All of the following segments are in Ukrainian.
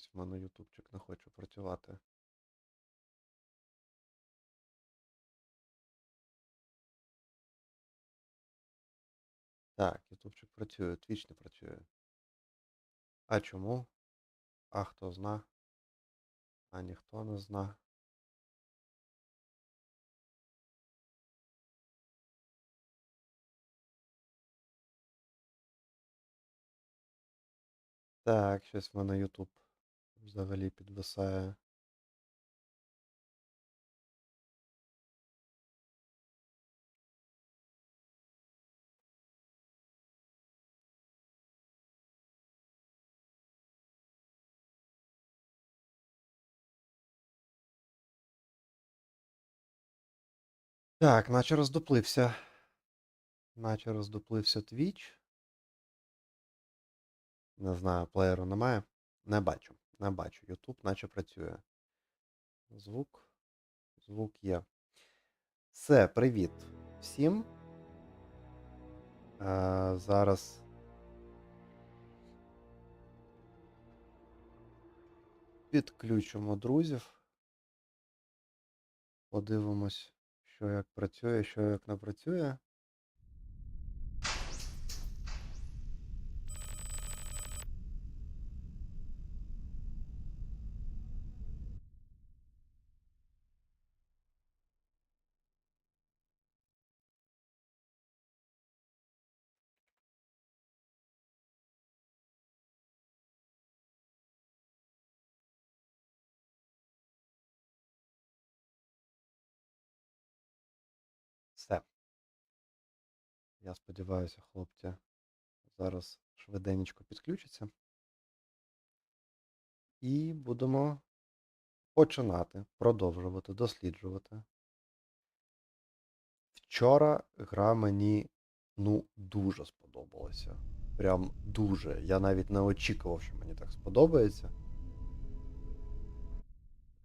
Щось в мене ютубчик не хоче працювати. Так, ютубчик працює, твіч не працює. А чому? А хто зна? А ніхто не зна. Так, щось в мене Ютуб взагалі підвисає. Так, наче роздуплився. Наче роздуплився Twitch. Не знаю, плеєру немає. Не бачу. Не бачу. YouTube наче працює. Звук. Звук є. Все, привіт всім. Е, зараз. Підключимо друзів. Подивимось, що як працює, що як не працює. Все. Я сподіваюся, хлопці зараз швиденько підключаться. І будемо починати, продовжувати, досліджувати. Вчора гра мені ну дуже сподобалася. Прям дуже. Я навіть не очікував, що мені так сподобається.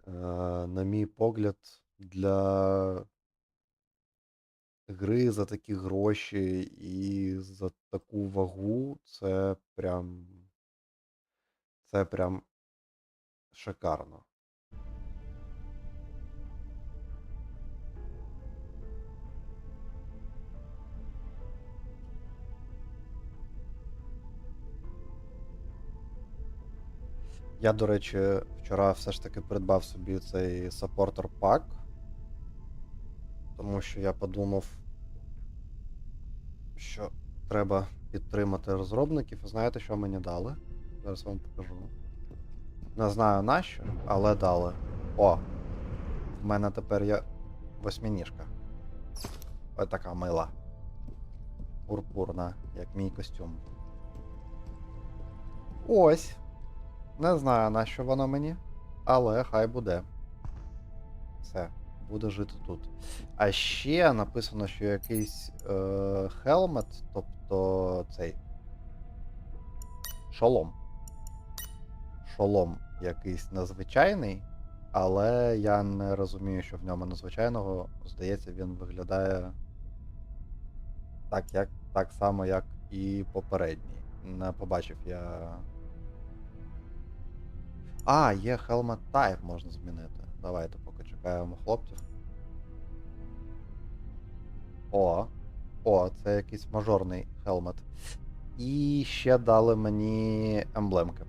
Е, на мій погляд, для гри за такі гроші і за таку вагу це прям. Це прям шикарно. Я, до речі, вчора все ж таки придбав собі цей саппортер пак. Тому що я подумав, що треба підтримати розробників. Знаєте, що мені дали? Зараз вам покажу. Не знаю нащо, але дали. О! В мене тепер є восьминіжка. Ось така мила. Пурпурна, як мій костюм. Ось. Не знаю, на що воно мені, але хай буде. Все, буде жити тут. А ще написано, що якийсь е, хелмет, тобто цей. Шолом. Шолом якийсь незвичайний, але я не розумію, що в ньому незвичайного. Здається, він виглядає так, як, так само, як і попередній. Не побачив я. А, є Helmet Type можна змінити. Давайте чекаємо хлопців. О. О, це якийсь мажорний хелмет. І ще дали мені емблемки.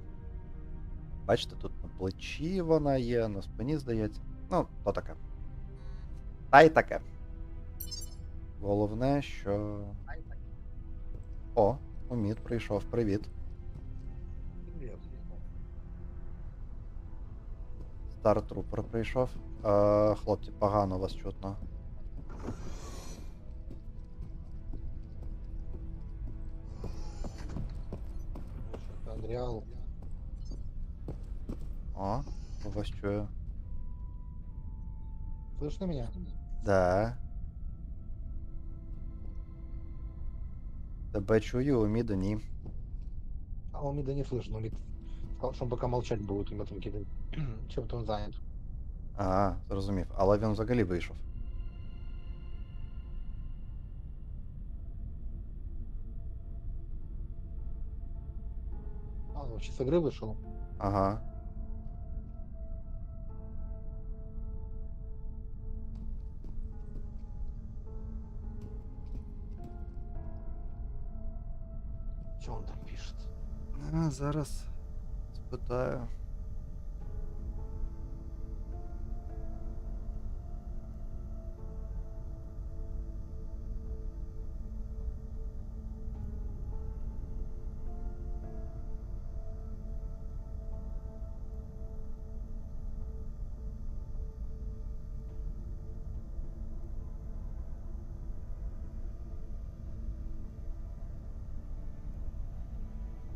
Бачите, тут на плечі вона є, на спині, здається. Ну, то таке. Та й таке. Головне, що. О, Умід прийшов, привіт. Стар Трупер прийшов. Е, хлопці, погано вас чутно. Адриал. О, вас чую. Слышно меня? Да. Тебе чую, у Міда ні. А у Мида не слышно. Мид сказал, Сказав, що поки молчать будуть, і ми там кидати. Чим то він зайнят. А, зрозумів. Але він взагалі вийшов. А, чи з гри вийшов? Ага. Що он там пишет? А, зараз спитаю.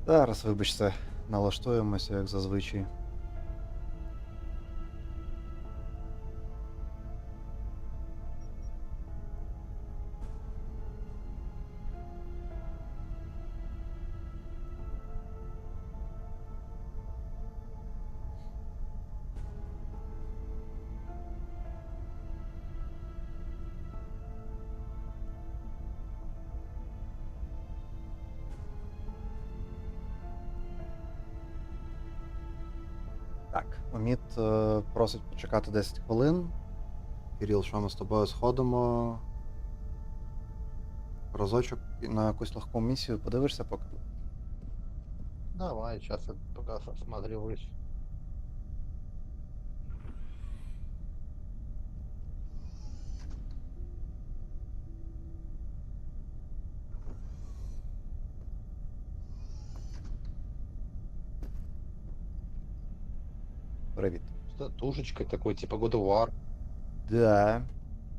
Зараз, вибачте, налаштуємося, як зазвичай. Так, Оміт е, просить почекати 10 хвилин. Кирил, що ми з тобою сходимо? Разочок на якусь легку місію подивишся поки. Давай, сейчас я пока осматриваюсь. Привіт. Тушечкой такой, типа God of War. Да.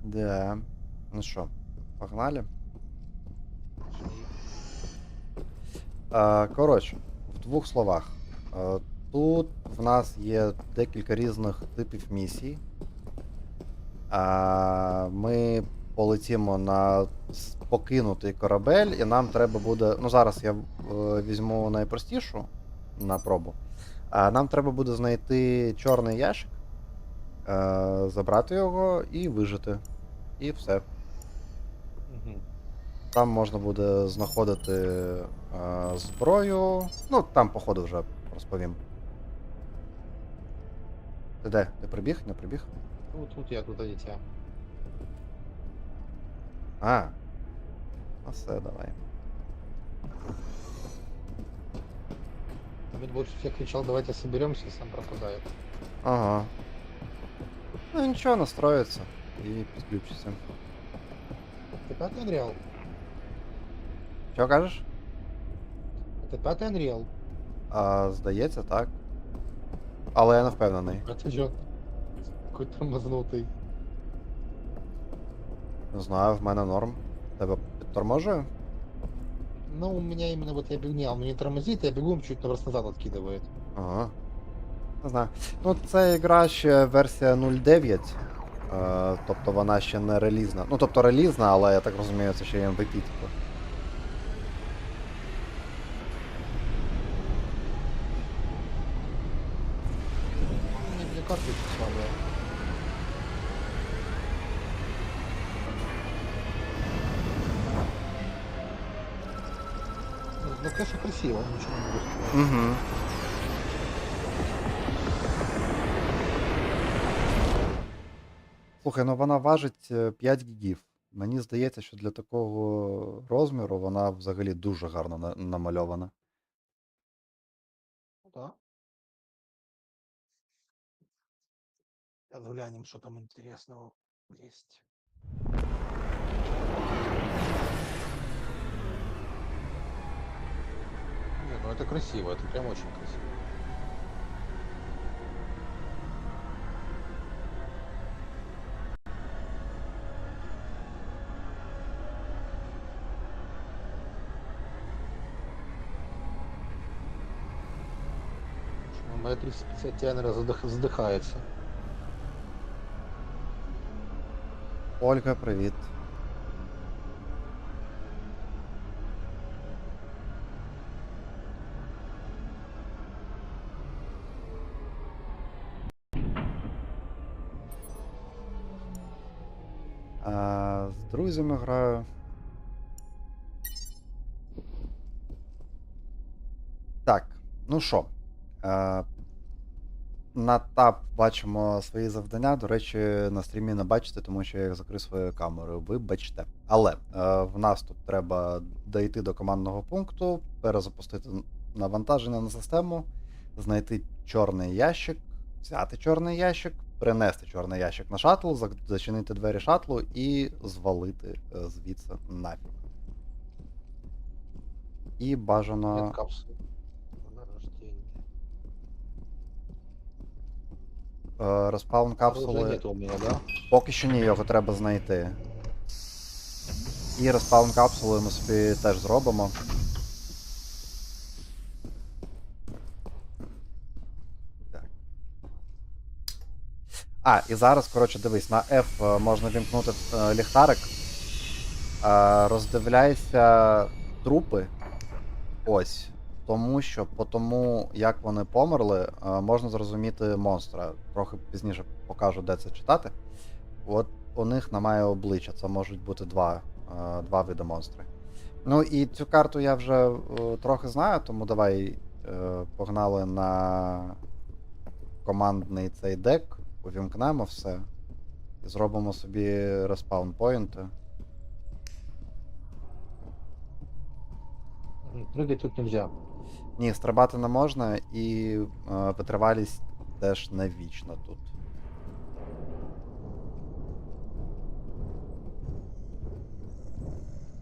Да. Ну що, погнали? Е, коротше, в двох словах. Е, тут в нас є декілька різних типів місій. Е, ми полетімо на покинутий корабель, і нам треба буде. Ну, зараз я е, візьму найпростішу на пробу. А нам треба буде знайти чорний ящик, е, забрати його і вижити. І все. Там можна буде знаходити е, зброю. Ну, там, походу, вже розповім. Ти де? Ти прибіг? Не прибіг? Ну, тут я, туда дитя. А. Ну все, давай. Мед больше всех кричал, давайте соберемся, сам пропадает. Ага. Ну нічого, настроїться і підключиться. Это пятый Unreal? Що кажеш? Это пятый Unreal? А, здається, так. Але я не впевнений. А ты чё? Какой тормознутый. Не знаю, в мене норм. Тебе підторможує? Ну, у меня именно вот я бегу, не, он не тормозит, я бегу, чуть назад откидывает. Ага. Не знаю. Ну, це гра ще версія 0.9. Е, тобто вона ще не релізна. Ну, тобто релізна, але я так розумію, це ще є MVP, типу. Ну, конечно, красиво, ничего не сказать. Угу. Слухай, ну вона важить е, 5 гігів. Мені здається, що для такого розміру вона взагалі дуже гарно на- намальована. Ну да. Сейчас глянем, что там интересного есть. Красиво, это прям очень красиво. Моя 350 Ti, задыхается. Ольга, привіт. З граю. Так, ну що. А, на тап бачимо свої завдання. До речі, на стрімі не бачите, тому що я їх закрив своєю камерою. Вибачте. Але е, в нас тут треба дойти до командного пункту, перезапустити навантаження на систему, знайти чорний ящик, взяти чорний ящик, принести чорний ящик на шаттл, зак- зачинити двері шатлу і звалити е, звідси нафіг. І бажано. Рождение. Е, Розпаун капсули. Поки що ні, його треба знайти. І розпаун капсули ми собі теж зробимо. Так. А, і зараз, коротше, дивись, на F е, можна вімкнути е, ліхтарик. Е, роздивляйся трупи. Ось. Тому що по тому, як вони померли, можна зрозуміти монстра. Трохи пізніше покажу, де це читати. От у них немає обличчя, це можуть бути два, два види монстри. Ну і цю карту я вже трохи знаю, тому давай погнали на командний цей дек, увімкнемо все. І зробимо собі респаун поінти. М, Прыгать тут нельзя. Ні, стрибати не можна, і е, витривалість теж не вічна тут.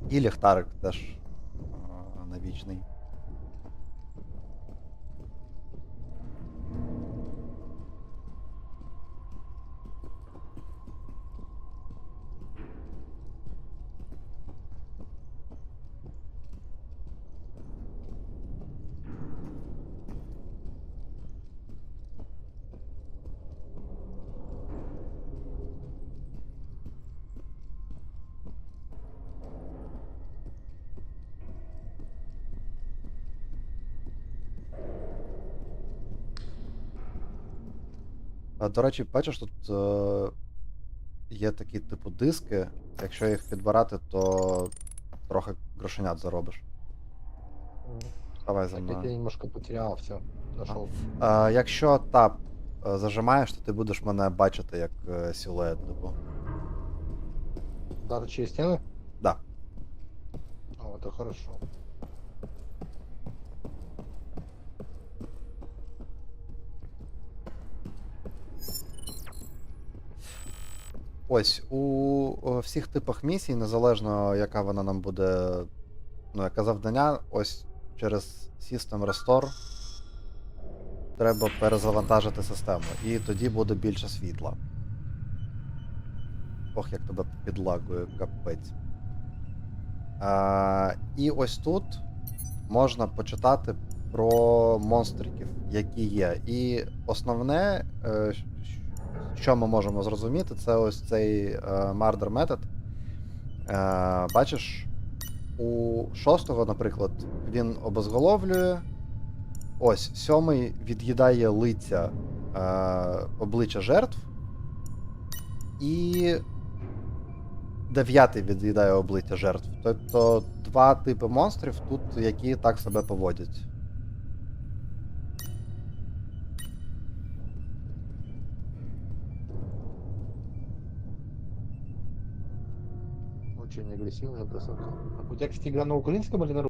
І ліхтарик теж е, не А, До речі, бачиш, тут е, є такі типу диски. Якщо їх підбирати, то трохи грошенят заробиш. Давай за Так я немножко потерял, все. Нашел. Е, якщо тап е, зажимаєш, то ти будеш мене бачити як е, силует, типу. Даже через стены? Да. О, это хорошо. Ось, у е, всіх типах місій, незалежно яка вона нам буде, ну, яке завдання, ось через System Restore треба перезавантажити систему. І тоді буде більше світла. Ох, як тебе підлагує, капець. А, і ось тут можна почитати про монстриків, які є. І основне, е, що ми можемо зрозуміти, це ось цей е, Murder Method. Е, бачиш, у шостого, наприклад, він обезголовлює. Ось, сьомий від'їдає лиця е, обличчя жертв. І дев'ятий від'їдає обличчя жертв. Тобто два типи монстрів тут, які так себе поводять. Очень агрессивная А У тебя, кстати, игра на украинском или на